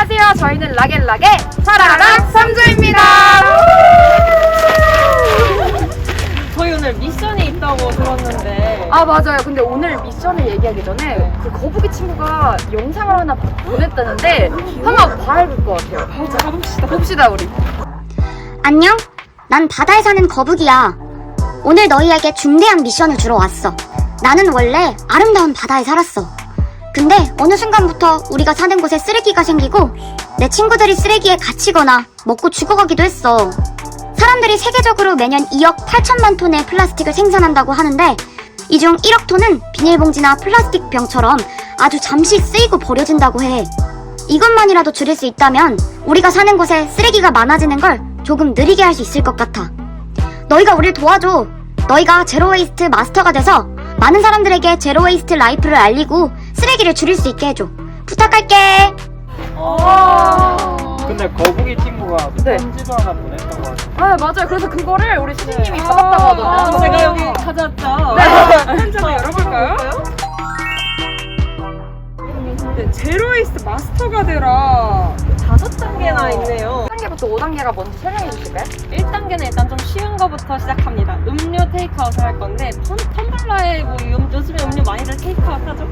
안녕하세요. 저희는 라겔라겔 사라락 삼조입니다. 저희 오늘 미션이 있다고 들었는데 아 맞아요. 근데 오늘 미션을 얘기하기 전에 그 거북이 친구가 영상을 하나 보냈다는데 한번 봐야 될 것 같아요. 보자. 가봅시다. 봅시다 우리. 안녕? 난 바다에 사는 거북이야. 오늘 너희에게 중대한 미션을 주러 왔어. 나는 원래 아름다운 바다에 살았어. 근데 어느 순간부터 우리가 사는 곳에 쓰레기가 생기고 내 친구들이 쓰레기에 갇히거나 먹고 죽어가기도 했어. 사람들이 세계적으로 매년 2억 8천만 톤의 플라스틱을 생산한다고 하는데 이 중 1억 톤은 비닐봉지나 플라스틱 병처럼 아주 잠시 쓰이고 버려진다고 해. 이것만이라도 줄일 수 있다면 우리가 사는 곳에 쓰레기가 많아지는 걸 조금 느리게 할 수 있을 것 같아. 너희가 우릴 도와줘. 너희가 제로웨이스트 마스터가 돼서 많은 사람들에게 제로웨이스트 라이프를 알리고 쓰레기를 줄일 수 있게 해줘. 부탁할게. 근데 거북이 친구가 네. 편지도 하나 보냈다고 하죠. 아 맞아요. 그래서 그거를 우리 시진님이 받았다고 하더라고요. 제가 여기 가져왔죠 네. 한번 열어볼까요? 네, 제로웨이스트 마스터가 되라. 다섯 단계나 있네요 1단계부터 5단계가 뭔지 설명해 주실까요? 1단계는 일단 좀 쉬운 거부터 시작합니다 음료 테이크아웃을 할 건데 텀, 텀블러에 뭐 요- 요즘에 음료 많이들 테이크아웃 하죠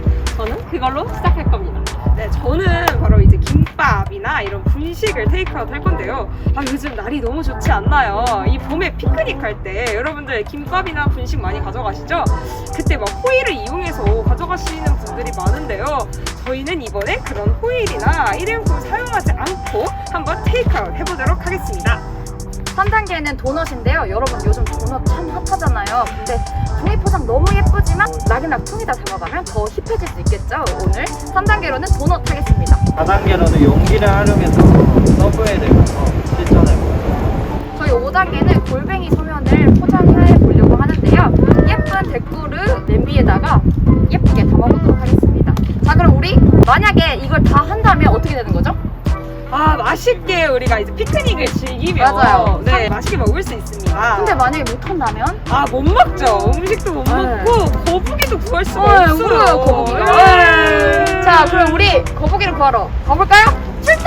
그걸로 시작할 겁니다 네, 저는 바로 이제 김밥이나 이런 분식을 테이크아웃 할 건데요. 아, 요즘 날이 너무 좋지 않나요? 이 봄에 피크닉 할 때 여러분들 김밥이나 분식 많이 가져가시죠? 그때 막 호일을 이용해서 가져가시는 분들이 많은데요. 저희는 이번에 그런 호일이나 일회용품 사용하지 않고 한번 테이크아웃 해보도록 하겠습니다. 3단계는 도넛인데요. 여러분 요즘 도넛 참 핫하잖아요. 근데 종이 포장 너무 예쁘지만 락이락 통에다 담아가면 더 힙해질 수 있겠죠. 오늘 3단계로는 도넛 하겠습니다. 4단계로는 용기를 활용해서 서브웨이를 가서 실천해보고 저희 5단계는 골뱅이 소면을 포장해 보려고 하는데요. 예쁜 데꾸르 냄비에다가 예쁘게 담아보도록 하겠습니다. 자 그럼 우리 만약에 이걸 다 한다면 어떻게 되는 거죠? 아, 맛있게 우리가 이제 피크닉을 즐기며 맞아요. 네, 맛있게 먹을 수 있습니다. 근데 만약에 못한다면? 아, 못 먹죠. 음식도 못 네. 먹고 거북이도 구할 수가 어, 없어요. 울어요 거북이가. 네. 자 그럼 우리 거북이를 구하러 가볼까요? 출동!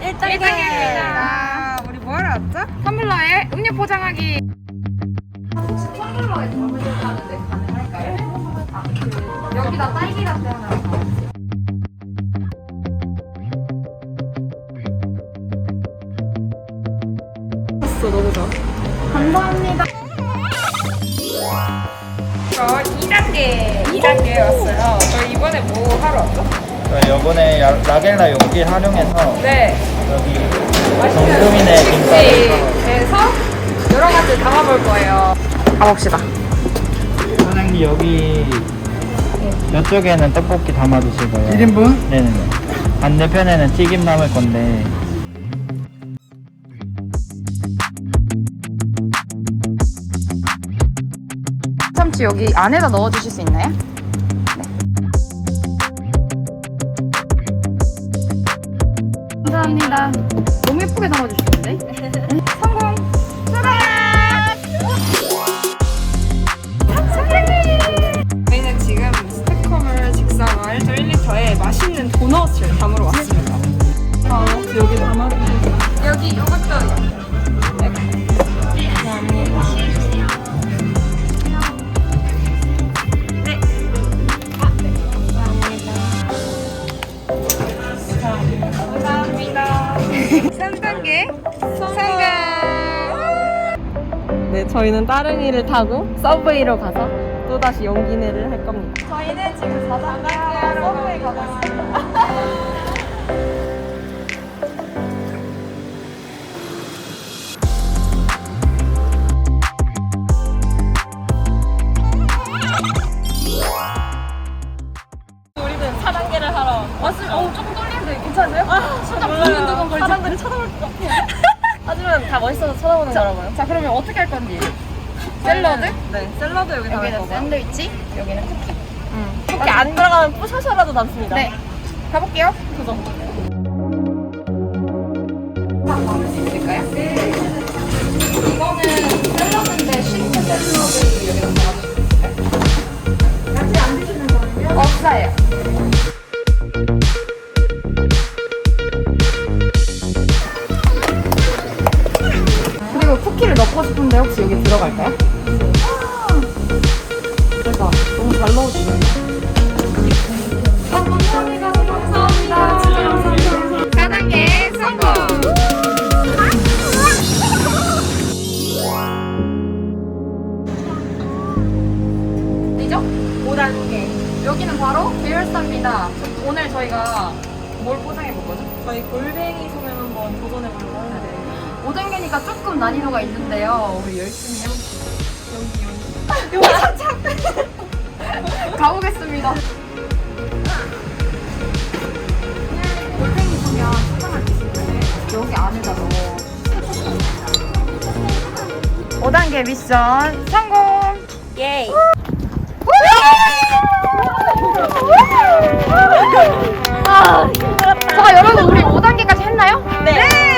일 1단계입니다. 우리 뭐하러 왔죠? 텀블러에 음료 포장하기. 텀블러에 담을 여기다 딸기 라떼 하나 담아주세요. 봤어, 너무 좋아. 감사합니다. 저 2단계, 2단계에 왔어요. 저희 이번에 뭐 하러 왔죠? 이번에 야- 라겔라 용기 활용해서 네. 여기 정금이네 김밥을 그래서 여러 가지 담아볼 거예요. 가봅시다. 사장님 여기 이쪽에는 떡볶이 담아주실 거예요 1인분? 네네네 반대편에는 튀김 담을 건데 참치 여기 안에다 넣어 주실 수 있나요? 네 저희는 따릉이를 타고 서브웨이로 가서 또다시 용기내를 할 겁니다 저희는 지금 4단계 서브웨이 가고 있습니다. 우리는 4단계를 하러 왔으면 어우 조금 떨리는데 괜찮으세요? 아? 사람들이 쳐다볼 것 같아요 하지만 다 멋있어서 쳐다보는 거라고요 자 그러면 어떻게 샐러드? 네 샐러드 여기 담을 여기는 거고 샌드위치? 여기는 쿠키. 이렇게 안 들어가면 뿌셔셔라도 담습니다. 네. 가볼게요. 담을 수 있을까요? 네. 이거는 샐러드 들어갈까요? 대박. 너무 잘 넣어주네요. 아, 감사합니다. 감사합니다. 진짜 감사합니다. 4단계 성공! 어디죠? 5단계. 여기는 바로 계열사입니다. 오늘 저희가 뭘 포장해 볼 거죠? 저희 골뱅이 소면 한번 도전해보려고 하는데 5단계니까 조금 난이도가 있는데요. 우리 열심히 해볼게요. 여기, 여기. 여기 가보겠습니다. 골뱅이 소면 포장할 때 있는데 여기 안에다 넣어. 5단계 미션 성공! 예이 자, 여러분, 우리 5단계까지 했나요? 네. 미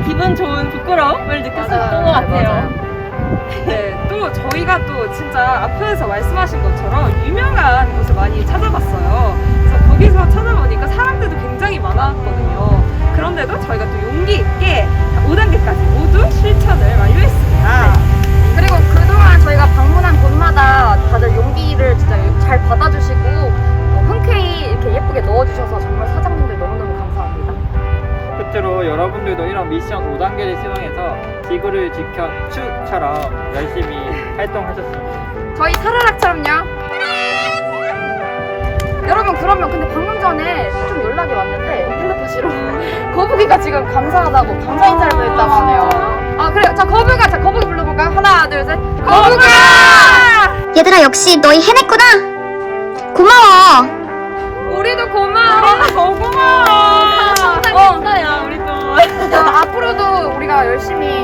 어쩌면 기분 좋은 부끄러움을 느꼈었던 것 같아요. 네, 또 저희가 또 진짜 앞에서 말씀하신 것처럼 유명한 곳을 많이 찾아봤어요. 그래서 거기서 찾아보니까 사람들도 굉장히 많았거든요. 그런데도 저희가 또 용기 있게 이런 미션 5단계를 수행해서 지구를 지켜 추처럼 열심히 활동하셨으면 저희 사르락처럼요. 여러분 그러면 근데 방금 전에 좀 연락이 왔는데 텔레파시로 거북이가 지금 감사하다고 감사 인사를 보냈다고 하네요. 아 그래요. 자 거북아, 자 거북이 불러볼까 요? 하나, 둘, 셋. 거북아! 얘들아, 역시 너희 해냈구나. 고마워. 우리도 고마워. 더 고마워. 또. 자, 앞으로도 우리가 열심히